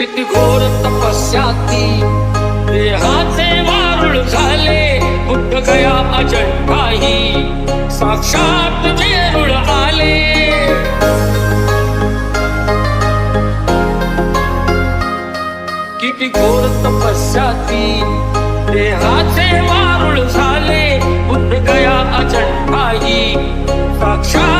किती घोर तपस्याती देहाचे वारुळ झाले उठ गया अजंठाही. साक्षात वेरुळ आले. किती घोर तपस्याती देहाचे वारुळ झाले उठ गया अजंठाही. साक्षात